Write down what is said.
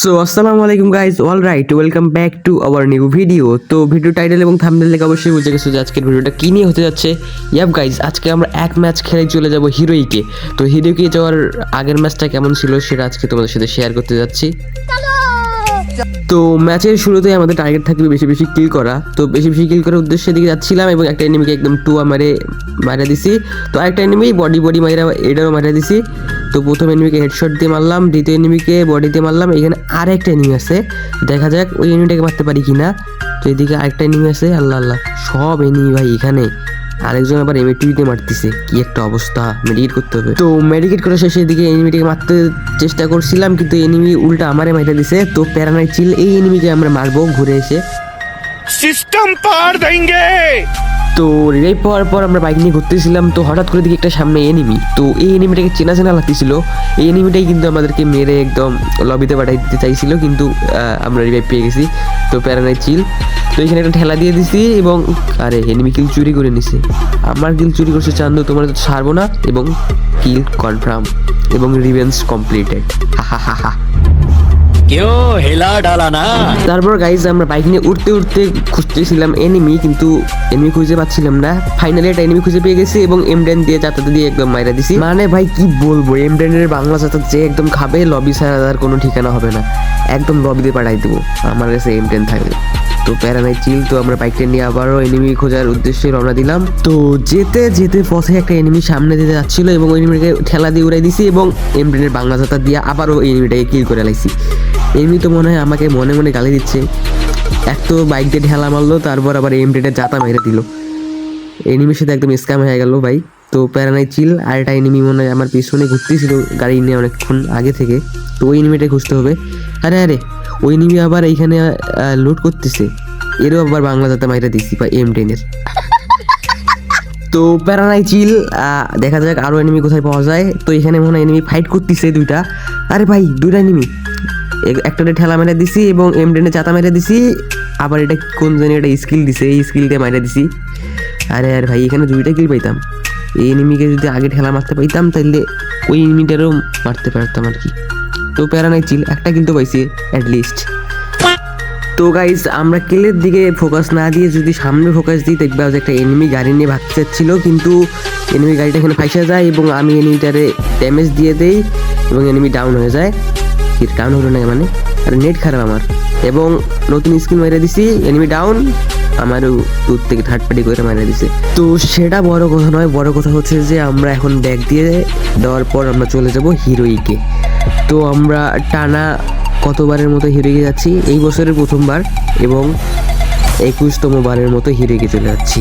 So আসসালামু আলাইকুম guys all right welcome back to our new video তো video title এবং থাম্বনেল লেখা অবশ্যই বুঝে গেছো যে আজকের ভিডিওটা কী নিয়ে হতে যাচ্ছে। ইয়াপ গাইজ আজকে আমরা এক ম্যাচ খেলে চলে যাব হিরোইকে তো হিরোইকে যাওয়ার আগের ম্যাচটা কেমন ছিল সেটা আজকে তোমাদের সাথে শেয়ার করতে যাচ্ছি। তো ম্যাচের শুরুতেই আমাদের টার্গেট থাকবে বেশি বেশি কিল করা। তো বেশি বেশি কিল করার উদ্দেশ্যের দিকে যাচ্ছিলাম এবং একটা এনিমিকে একদম টুয়া মারে, মারা দিছি। তো একটা এনিমি বডি বডি মাইরা এটাও মারা দিছি। তো প্রথম এনিমিকে হেডশট দিয়ে মারলাম, দ্বিতীয় এনিমিকে বডি দিয়ে মারলাম। এখানে আরেকটা এনিমি আছে। দেখা যাক ওই এনিমিটাকে মারতে পারি কি না তো এদিকে আরেকটা এনিমি আছে, আল্লাহ আল্লাহ। সব এনিমি ভাই এখানে। আরেকজন আবার এমএটিভিতে মারতেছে। কি একটা অবস্থা মেডিকেট করতে হবে। তো মেডিকেট করে শেষে এদিকে এনিমিটিকে মারতে চেষ্টা করছিলাম, কিন্তু এনিমি উল্টা আমারে মাইটা দিছে। তো প্যারানাই চিল এই এনিমিকে আমরা মারবো ঘুরে এসে। সিস্টেম পার দেঙ্গে তো রিভাইভ পাওয়ার পর আমরা বাইক নিয়ে ঘুরতেছিলাম, তো হঠাৎ করে দেখি একটা সামনে এনিমি তো এই এনিমিটাকে চেনা চেনা লাগতেছিল। এই এনিমিটাই কিন্তু আমাদেরকে মেরে একদম লবিতে পাঠাই দিতে চাইছিল, কিন্তু আমরা রিভাইভ পেয়ে গেছি। তো প্যারানাই চিল তো এখানে একটা ঠেলা দিয়ে দিছি এবং, আরে এনিমি কিল চুরি করে নিছে। আমার কিল চুরি করছে চান্দু, তোমরা তো ছাড়বো না এবং কিল কনফার্ম এবং রিভেন্স কমপ্লিটেড হা হা হা হা। কেউ হেলা ডালা না। তারপর গাইজ আমরা বাইক নিয়ে উঠতে উঠতে খুঁজতেছিলাম এনিমি কিন্তু এনিমি খুঁজে পাচ্ছিলাম না। ফাইনালি একটা এনিমি খুঁজে পেয়ে গেছি এবং এমডেন দিয়ে চাতাতে দিয়ে একদম মাইরা দিছি। মানে ভাই, কি বলব এমডেনের বাংলা চাতাতে যে একদম খাবে লবি ছাড়া আর কোনো ঠিকানা হবে না। একদম লবিতে পাঠাই দেবো, আমার কাছে এমডেন থাকবে। তো প্যারানাই চিল তো আমরা বাইকটা নিয়ে আবারও এনিমি খোঁজার উদ্দেশ্যে রওনা দিলাম। তো যেতে যেতে পথে একটা এনিমি সামনে দিতে যাচ্ছিল এবং এনিমিটাকে ঠেলা দিয়ে উড়াই দিছি এবং এমডেনের বাংলা চাতা দিয়ে আবারও এনিমিটাকে কিল করে লাইছি। এমনি তো মনে হয় আমাকে মনে মনে গালি দিচ্ছে। এক তো বাইক দিয়ে ঢেলা মারলো, তারপর আবার এম ডেটে জাতা মেরে দিল। এনিমির সাথে একদম স্ক্যাম হয়ে গেল ভাই। তো প্যারানাই চিল আর একটা এনিমি মনে হয় আমার পিছনে ঘুরতেছিল গাড়ি নিয়ে অনেকক্ষণ আগে থেকে। তো ওই এনিমিটাই খুঁজতে হবে। আরে আরে, ওই এনিমি আবার এইখানে লোড করতেছে। এরও আবার বাংলা যাতে মাইরা দিচ্ছি বা এম টেনের তো প্যারানাই চিল দেখা যাক আরও এনিমি কোথায় পাওয়া যায়। তো এখানে মনে হয় এনিমি ফাইট করতেছে দুইটা। আরে ভাই, দুইটা এনিমি একটা ঠেলা মেরে দিছি এবং এম টেনে চাতা মেরে দিছি। আবার এটা কোন জানি একটা স্কিল দিছে, এই স্কিল দিয়ে দিছি। আরে আর ভাই, এখানে দুইটা কিল পাইতাম। এই এনিমিকে যদি আগে ঠেলা মারতে পাইতাম তাহলে ওই এনিমিটারও মারতে পারতাম আর কি। তো প্যারা নাই চিল একটা কিল তো পাইছি অ্যাটলিস্ট তো গাইজ আমরা কিলের দিকে ফোকাস না দিয়ে যদি সামনে ফোকাস দিই, দেখবা যে একটা এনিমি গাড়ি নিয়ে ভাগতে চাচ্ছিল কিন্তু এনিমি গাড়িটা এখানে ফাইসা যায় এবং আমি এনিমিটারে ড্যামেজ দিয়ে দেই এবং এনিমি ডাউন হয়ে যায়। কি ডাউন হলো না মানে? আর নেট খারাপ আমার। এবং নতুন স্কিন মেরে দিছি এনিমি ডাউন আমারও দূর থেকে থার্ড পার্টি করে মেরে দিছে। তো সেটা বড় কথা নয়, বড় কথা হচ্ছে যে আমরা এখন ব্যাগ দিয়ে দেওয়ার পর আমরা চলে যাব হিরোইকে। তো আমরা টানা কতবারের মতো হিরোইকে যাচ্ছি? এই বছরের প্রথমবার এবং একুশতম বারের মতো হিরোইকে চলে যাচ্ছি।